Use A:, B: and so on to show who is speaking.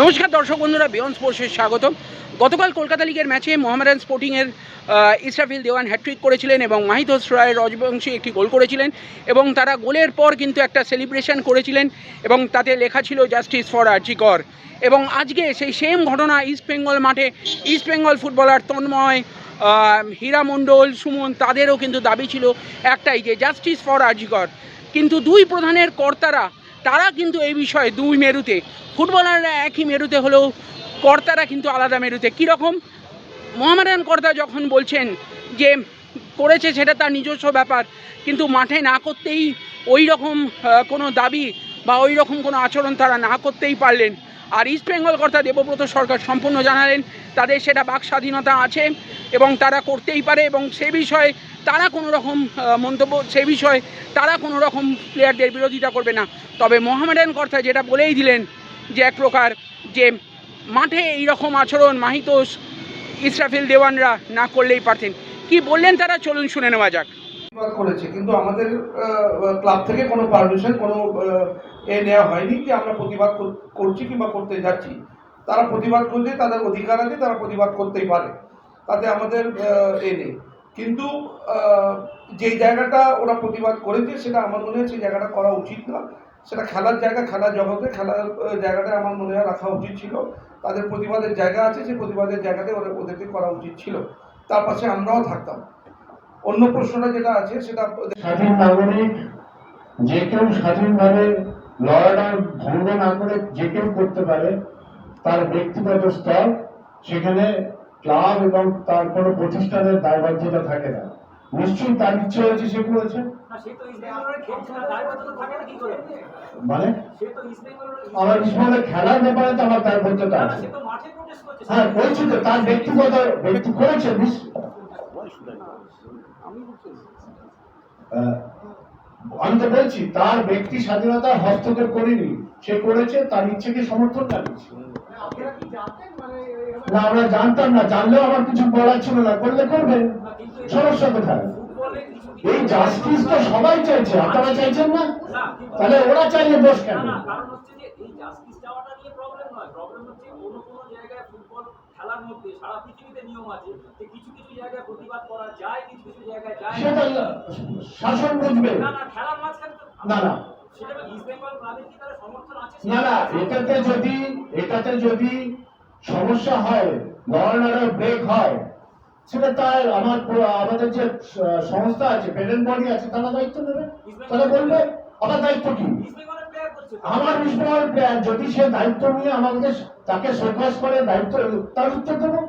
A: নমস্কার দর্শক বন্ধুরা বিয়ন্ড স্পোর্টসের স্বাগত গতকাল কলকাতা লিগের ম্যাচে মোহামেডান স্পোর্টিংয়ের ইসরাফিল দেওয়ান হ্যাট্রিক করেছিলেন এবং মাহিতোষ রায় রজবংশী একটি গোল করেছিলেন এবং তারা গোলের পর কিন্তু একটা সেলিব্রেশন করেছিলেন এবং তাতে লেখা ছিল জাস্টিস ফর আর্জিকর এবং আজকে সেই সেম ঘটনা ইস্ট বেঙ্গল মাঠে ইস্ট বেঙ্গল ফুটবলার তন্ময় হীরা মণ্ডল, সুমন তাদেরও কিন্তু দাবি ছিল একটাই যে জাস্টিস ফর আর্জিকর কিন্তু দুই প্রধানের কর্তারা তারা কিন্তু এই বিষয়ে দুই মেরুতে, ফুটবলাররা একই মেরুতে হলেও কর্তারা কিন্তু আলাদা মেরুতে। কীরকম? মোহামেডান কর্তা যখন বলছেন যে করেছে সেটা তার নিজস্ব ব্যাপার, কিন্তু মাঠে না করতেই ওই রকম কোনো দাবি বা ওই রকম কোনো আচরণ তারা না করতেই পারলেন। আর ইস্ট বেঙ্গল কর্তা দেবব্রত সরকার সম্পূর্ণ জানালেন, তাদের সেটা বাক স্বাধীনতা আছে এবং তারা করতেই পারে এবং সে বিষয়ে তারা কোনো রকম মন্তব্য, সে বিষয়ে তারা কোনো রকম প্লেয়ারদের বিরোধিতা করবে না। তবে মোহামেডান কর্তা যেটা বলেই দিলেন যে এক প্রকার যে মাঠে এই রকম আচরণ মাহিতোষ, ইসরাফিল দেওয়ানরা না করলেই পারতেন। কি বললেন তারা? চলুন শুনে নেওয়া যাক।
B: করেছে, কিন্তু আমাদের ক্লাব থেকে কোনো পারমিশন কোনো এ নেওয়া হয়নি যে আমরা প্রতিবাদ করছি কিংবা করতে যাচ্ছি। তারা প্রতিবাদ করছে তাদের অধিকার আছে, তারা প্রতিবাদ করতেই পারে। তাতে আমাদের এ নেই। কিন্তু যেই জায়গাটা ওরা প্রতিবাদ করেছে, সেটা আমার মনে হয় সেই জায়গাটা করা উচিত না। সেটা খেলার জায়গা খেলার জগতে খেলার জায়গাটা আমার মনে হয় রাখা উচিত ছিল। তাদের প্রতিবাদের জায়গা আছে, সেই প্রতিবাদের জায়গাতে ওরা ওদেরকে করা উচিত ছিল। তার পাশে আমরাও থাকতাম। অন্য প্রশ্নটা যেটা আছে সেটা
C: স্বাধীন নাগরিক যে কেউ স্বাধীনভাবে লড়াটা ভঙ্গ না করে যে কেউ করতে পারে তার ব্যক্তিগত স্তর সেখানে ক্লাব এবং তার কোনো প্রতিষ্ঠানের দায়বদ্ধতা থাকে না নিশ্চয়ই তার ইচ্ছে হয়েছে সে করেছে? মানে আমার ইসমাইলের খেলার ব্যাপারে তো আমার দায়বদ্ধতা আছে
D: করছে।
C: হ্যাঁ বলছি তো তার ব্যক্তিগত ব্যক্তি করেছে আমি তো বলছি, তার ব্যক্তি স্বাধীনতা হস্তক্ষেপ করিনি। সে করেছে, তার ইচ্ছেকে সমর্থন জানিয়েছি। না, আমরা জানতাম না, জানলেও আমার কিছু বলার ছিল না। করলে করবেন, সমস্যা কোথায়? এই জাস্টিস তো সবাই চাইছে, আপনারা চাইছেন না? তাহলে ওরা চাইলে দোষ কেন?
D: সারা পৃথিবীতে নিয়ম আছে কিছু কিছু জায়গায় প্রতিবাদ করা যায় কিছু কিছু জায়গায় যায় না।
C: সেটা শাসন বুঝবে।
D: না না
C: না, না। এটাতে যদি এটাতে যদি সমস্যা হয় গভর্নরের ব্রেক হয় সেটা তার আমার আমাদের যে সংস্থা আছে পেটেন্ট বডি আছে তারা দায়িত্ব নেবে। তারা বলবে আমার দায়িত্ব কি। আমার বিস্ময় যদি সে দায়িত্ব নিয়ে আমাদের তাকে শোকস করে দায়িত্ব তার উত্তর দেবো।